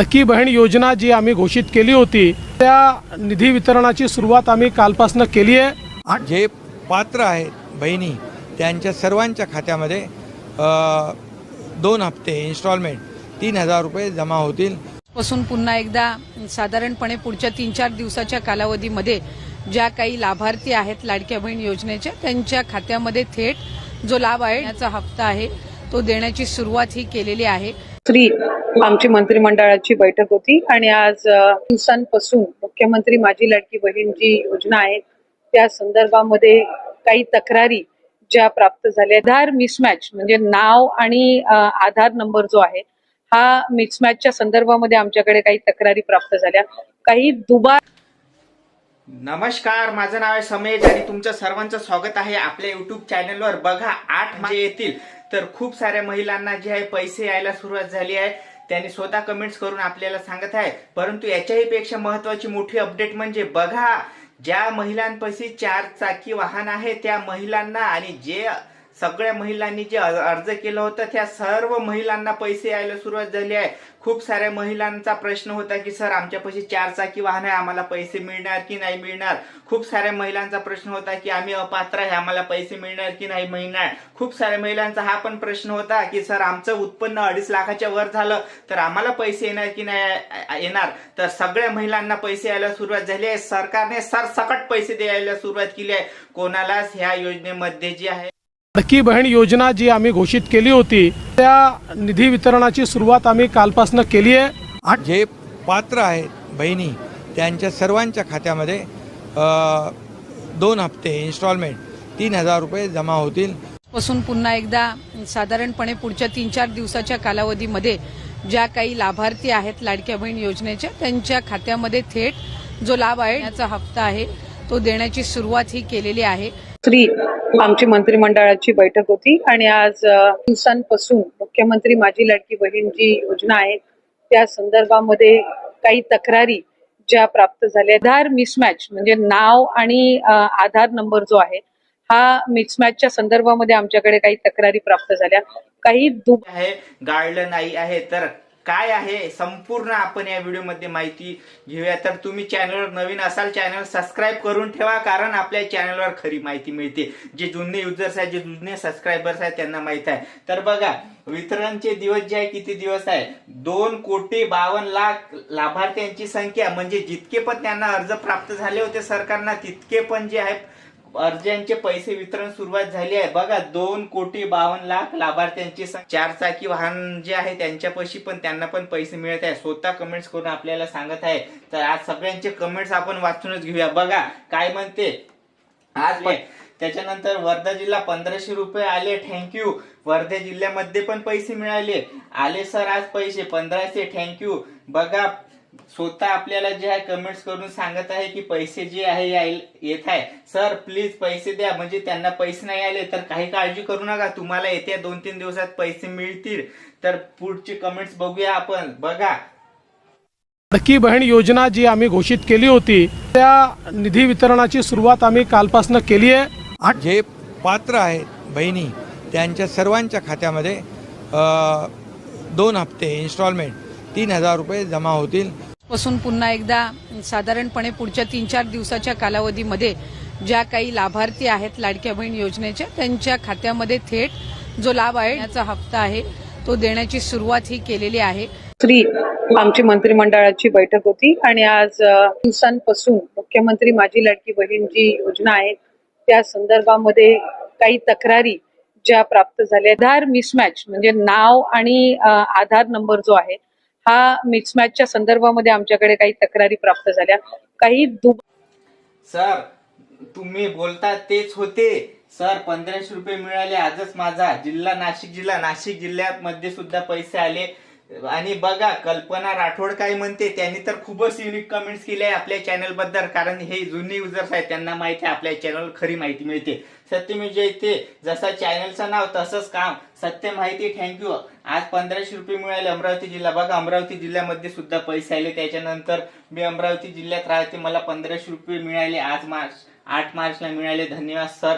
लाडकी बहीण योजना जी आम्ही घोषित केली होती त्या निधी वितरणाची सुरुवात आम्ही कालपासून केली आहे. जे पात्र आहेत बहिणी त्यांच्या सर्वांच्या खात्यामध्ये दोन हप्ते इन्स्टॉलमेंट तीन हजार रुपये जमा होतील. पासून पुन्हा एकदा साधारणपणे पुढच्या तीन चार दिवसाच्या कालावधीमध्ये ज्या काही लाभार्थी आहेत लाडक्या बहीण योजनेच्या त्यांच्या खात्यामध्ये थेट जो लाभ आहे याचा हप्ता आहे तो देण्याची सुरुवात ही केलेली आहे. श्री आमची मंत्रिमंडळाची बैठक होती आणि आज दिवसांपासून मुख्यमंत्री माझी लाडकी बहीण जी योजना आहे त्या संदर्भामध्ये काही तक्रारी ज्या प्राप्त झाल्या आधार मिसमॅच म्हणजे नाव आणि आधार नंबर जो आहे हा मिसमॅचच्या संदर्भामध्ये आमच्याकडे काही तक्रारी प्राप्त झाल्या. काही दुबार नमस्कार माझं नाव आहे समेश आणि तुमचं सर्वांचं स्वागत आहे आपल्या युट्यूब चॅनलवर बघा आठ येतील. तर खूप साऱ्या महिलांना जे आहे पैसे यायला सुरुवात झाली आहे. त्यांनी स्वतः कमेंट्स करून आपल्याला सांगत आहे परंतु याच्याही पेक्षा महत्वाची मोठी अपडेट म्हणजे बघा ज्या महिलांपैकी चार चाकी वाहन आहे त्या महिलांना आणि जे सगळ्या महिलांनी जे अर्ज केलं होतं त्या सर्व महिलांना पैसे यायला सुरुवात झाली आहे. खूप साऱ्या महिलांचा प्रश्न होता की सर आमच्यापाशी चार चाकी वाहन आहे आम्हाला पैसे मिळणार की नाही मिळणार? खूप साऱ्या महिलांचा प्रश्न होता की आम्ही अपात्र आहे आम्हाला पैसे मिळणार की नाही मिळणार? खूप साऱ्या महिलांचा हा पण प्रश्न होता की सर आमचं उत्पन्न अडीच लाखाच्या वर झालं तर आम्हाला पैसे येणार की नाही येणार? तर सगळ्या महिलांना पैसे यायला सुरुवात झाली आहे. सरकारने सरसकट पैसे द्यायला सुरुवात केली आहे. कोणालाच ह्या योजनेमध्ये जी आहे लाडकी बहीण योजना जी आम्ही घोषित केली होती त्या निधी वितरणाची सुरुवात आम्ही कालपासून केली आहे. जे पात्र आहेत बहिणी त्यांच्या सर्वांच्या खात्यामध्ये दोन हप्ते इन्स्टॉलमेंट तीन हजार रुपये जमा होतील. पासून पुन्हा एकदा साधारणपणे पुढच्या तीन चार दिवसाच्या कालावधीमध्ये ज्या काही लाभार्थी आहेत लाडक्या बहीण योजनेच्या त्यांच्या खात्यामध्ये थेट जो लाभ आहे याचा हप्ता आहे तो देण्याची सुरुवात ही केलेली आहे. श्री आमची मंत्रिमंडळाची बैठक होती आणि आज दिवसांपासून मुख्यमंत्री माझी लाडकी बहीण जी योजना आहे त्या संदर्भामध्ये काही तक्रारी ज्या प्राप्त झाल्या. आधार मिसमॅच म्हणजे नाव आणि आधार नंबर जो आहे हा मिसमॅचच्या संदर्भामध्ये आमच्याकडे काही तक्रारी प्राप्त झाल्या. काही दु आहे गाळलं नाही आहे तर काय आहे संपूर्ण आपण या व्हिडिओमध्ये माहिती घेऊया. तर तुम्ही चॅनलवर नवीन असाल चॅनल सबस्क्राईब करून ठेवा कारण आपल्या चॅनलवर खरी माहिती मिळते. जे जुने युजर्स आहेत जे जुने सबस्क्रायबर्स आहेत त्यांना माहीत आहे. तर बघा वितरणचे दिवस जे आहे किती दिवस आहे? दोन कोटी बावन्न लाख लाभार्थ्यांची संख्या. म्हणजे जितके पण त्यांना अर्ज प्राप्त झाले होते सरकारना तितके पण जे आहे अर्जांचे पैसे वितरण सुरुवात झाली आहे. बघा दोन कोटी बावन्न लाख लाभार्थ्यांची चार चाकी वाहन जे आहे त्यांच्यापाशी पण त्यांना पण पैसे मिळत आहे. स्वतः कमेंट्स करून आपल्याला सांगत आहे. तर आज सगळ्यांचे कमेंट्स आपण वाचूनच घेऊया. बघा काय म्हणते? आज त्याच्यानंतर वर्धा जिल्हा पंधराशे रुपये आले. थँक्यू वर्धा जिल्ह्यामध्ये पण पैसे मिळाले. आले सर आज पैसे. पंधराशे. थँक्यू बघा स्वतः आपल्याला जे आहे कमेंट्स करून सांगत आहे की पैसे जे आहे याय- येत आहे. सर प्लीज पैसे द्या. म्हणजे त्यांना पैसे नाही आले तर काही काळजी करू नका. तुम्हाला येत्या दोन तीन दिवसात पैसे मिळतील. तर पुढचे कमेंट्स बघूया आपण. बघा. लाडकी बहीण योजना जी आम्ही घोषित केली होती त्या निधी वितरणाची सुरुवात आम्ही कालपासून केली आहे. जे पात्र आहेत बहिणी त्यांच्या सर्वांच्या खात्यामध्ये दोन हप्ते इन्स्टॉलमेंट तीन हजार रुपये जमा होतील. पासून पुन्हा एकदा साधारणपणे पुढच्या तीन चार दिवसाच्या कालावधीमध्ये ज्या काही लाभार्थी आहेत लाडक्या बहीण योजनेच्या त्यांच्या खात्यामध्ये थेट जो लाभ आहे याचा हप्ता आहे तो देण्याची सुरुवात ही केलेली आहे. श्री आमची मंत्रिमंडळाची बैठक होती आणि आज दिवसांपासून मुख्यमंत्री माझी लाडकी बहीण जी योजना आहे. त्या संदर्भामध्ये काही तक्रारी ज्या प्राप्त झाल्या आधार मिसमॅच म्हणजे नाव आणि आधार नंबर जो आहे हा मिसमॅचच्या संदर्भामध्ये आमच्याकडे काही तक्रारी प्राप्त झाल्या. काही दु सर तुम्ही बोलता तेच होते. सर पंधराशे रुपये मिळाले आजच माझा. जिल्हा नाशिक जिल्हा. नाशिक जिल्ह्यामध्ये सुद्धा पैसे आले. आणि बघा कल्पना राठोड काय म्हणते त्यांनी तर खूपच युनिक कमेंट्स केले आहे आपल्या चॅनलबद्दल कारण हे जुने युजर्स आहेत त्यांना माहिती आहे आपल्या चॅनल खरी माहिती मिळते. सत्य म्हणजे मी जे ते जसं चॅनलचं नाव तसंच काम. सत्य माहिती थँक्यू आज पंधराशे रुपये मिळाले अमरावती जिल्हा बघा अमरावती जिल्ह्यामध्ये सुद्धा पैसे आले त्याच्यानंतर मी अमरावती जिल्ह्यात राहते मला पंधराशे रुपये मिळाले. आज मार्च आठ मार्चला मिळाले. धन्यवाद सर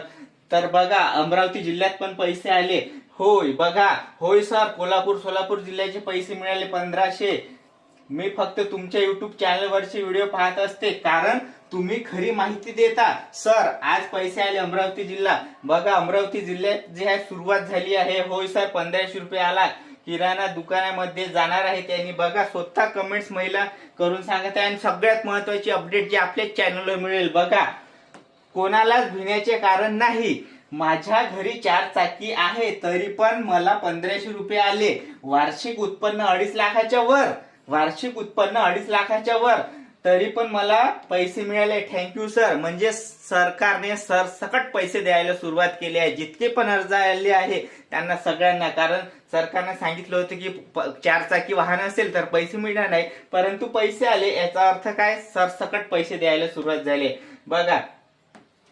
तर बघा अमरावती जिल्ह्यात पण पैसे आले. होय बघा होय सर कोल्हापूर सोलापूर जिल्ह्याचे पैसे मिळाले पंधराशे. मी फक्त तुमच्या युट्यूब चॅनलवरचे व्हिडिओ पाहत असते कारण तुम्ही खरी माहिती देता. सर आज पैसे आले अमरावती जिल्हा. बघा अमरावती जिल्ह्यात जे आहे सुरुवात झाली आहे. होय सर पंधराशे रुपये आला. किराणा दुकानामध्ये जाणार आहे त्यांनी. बघा स्वतः कमेंट्स महिला करून सांगत आहे. आणि सगळ्यात महत्वाची अपडेट जे आपल्याच चॅनलवर मिळेल बघा. कोणालाच भिण्याचे कारण नाही. माझ्या घरी चार चाकी आहे तरी पण मला पंधराशे रुपये आले. वार्षिक उत्पन्न अडीच लाखाच्या वर. वार्षिक उत्पन्न अडीच लाखाच्या वर. तरी पण मला पैसे मिळाले. थँक्यू सर म्हणजे सरकारने सरसकट पैसे द्यायला सुरुवात केली आहे. जितके पण अर्ज आले आहे त्यांना सगळ्यांना. कारण सरकारने सांगितलं होतं की चार चाकी वाहन असेल तर पैसे मिळणार नाही. परंतु पैसे आले याचा अर्थ काय? सरसकट पैसे द्यायला सुरुवात झाली बघा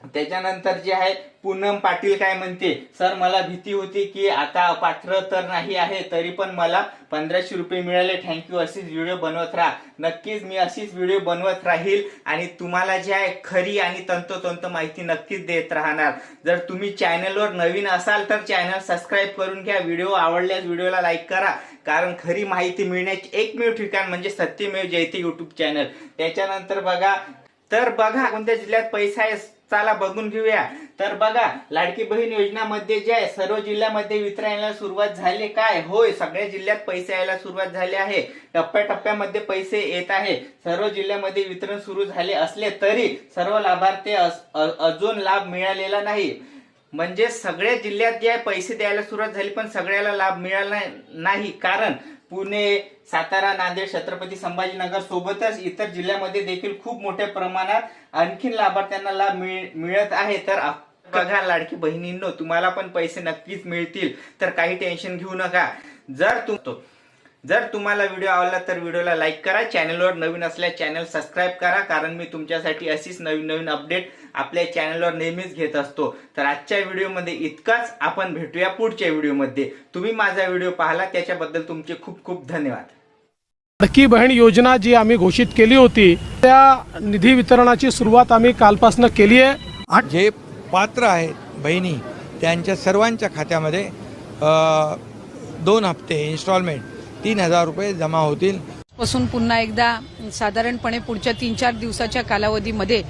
त्याच्यानंतर जे आहे पूनम पाटील काय म्हणते सर मला भीती होती की आता पात्र तर नाही आहे तरी पण मला पंधराशे रुपये मिळाले. थँक्यू अशीच व्हिडिओ बनवत राहा. नक्कीच मी अशीच व्हिडिओ बनवत राहील आणि तुम्हाला जे आहे खरी आणि तंतोतंत माहिती नक्कीच देत राहणार. जर तुम्ही चॅनलवर नवीन असाल तर चॅनल सबस्क्राईब करून घ्या. व्हिडिओ आवडल्यास व्हिडिओला लाईक करा. कारण खरी माहिती मिळण्याचे एकमेव ठिकाण म्हणजे सत्यमेव जयते यूट्यूब चॅनल त्याच्यानंतर बघा तर बघा कोणत्या जिल्ह्यात पैसा आहे. चला बघून घेऊया. तर बघा लाडकी बहीण योजनामध्ये जे आहे सर्व जिल्ह्यामध्ये वितरणाला सुरुवात झाली काय? होय सगळ्या जिल्ह्यात पैसे यायला सुरुवात झाली आहे. टप्प्याटप्प्यामध्ये पैसे येत आहे. सर्व जिल्ह्यामध्ये वितरण सुरू झाले असले तरी सर्व लाभार्थी अजून लाभ मिळालेला नाही. म्हणजे सगळ्या जिल्ह्यात जे आहे पैसे द्यायला सुरुवात झाली पण सगळ्याला लाभ मिळाला नाही. कारण पुणे सातारा नांदेड छत्रपती संभाजीनगर सोबतच इतर जिल्ह्यामध्ये देखील खूप मोठ्या प्रमाणात आणखीन लाभार्थ्यांना लाभ मिळत आहे. तर बघा लाडकी बहिणींनो तुम्हाला पण पैसे नक्कीच मिळतील. तर काही टेन्शन घेऊ नका. जर तुम जर तुम्हाला व्हिडिओ आवडला तर व्हिडिओला लाईक करा. चॅनलवर नवीन असल्यास चॅनल सबस्क्राईब करा. कारण मी तुमच्यासाठी अशीच नवीन नवीन अपडेट आपल्या चॅनलवर नेहमीच घेत असतो. तर आजच्या व्हिडिओमध्ये इतकाच. आपण भेटूया पुढच्या व्हिडिओमध्ये. तुम्ही माझा व्हिडिओ पाहिला त्याच्याबद्दल तुमचे खूप खूप धन्यवाद. लाडकी बहीण योजना जी आम्ही घोषित केली होती त्या निधी वितरणाची सुरुवात आम्ही कालपासून केली आहे. जे पात्र आहेत बहिणी त्यांच्या सर्वांच्या खात्यामध्ये दोन हप्ते इन्स्टॉलमेंट तीन हजार रुपये जमा होतील. पासून पुन्हा एकदा साधारणपणे पुढच्या तीन चार दिवसाच्या कालावधीमध्ये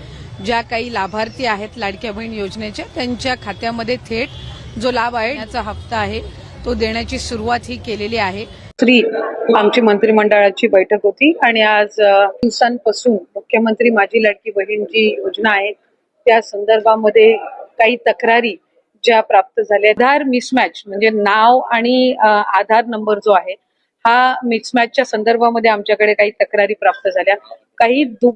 ज्या काही लाभार्थी आहेत लाडक्या बहीण योजनेच्या त्यांच्या खात्यामध्ये थेट जो लाभ आहे याचा हप्ता आहे तो देण्याची सुरुवात ही केलेली आहे. श्री आमची मंत्रिमंडळाची बैठक होती आणि आज दिवसांपासून मुख्यमंत्री माझी लाडकी बहीण जी योजना आहे त्या संदर्भामध्ये काही तक्रारी ज्या प्राप्त झाल्या. आधार मिसमॅच म्हणजे नाव आणि आधार नंबर जो आहे हा मिसमॅचच्या संदर्भामध्ये आमच्याकडे काही तक्रारी प्राप्त झाल्या. काही दु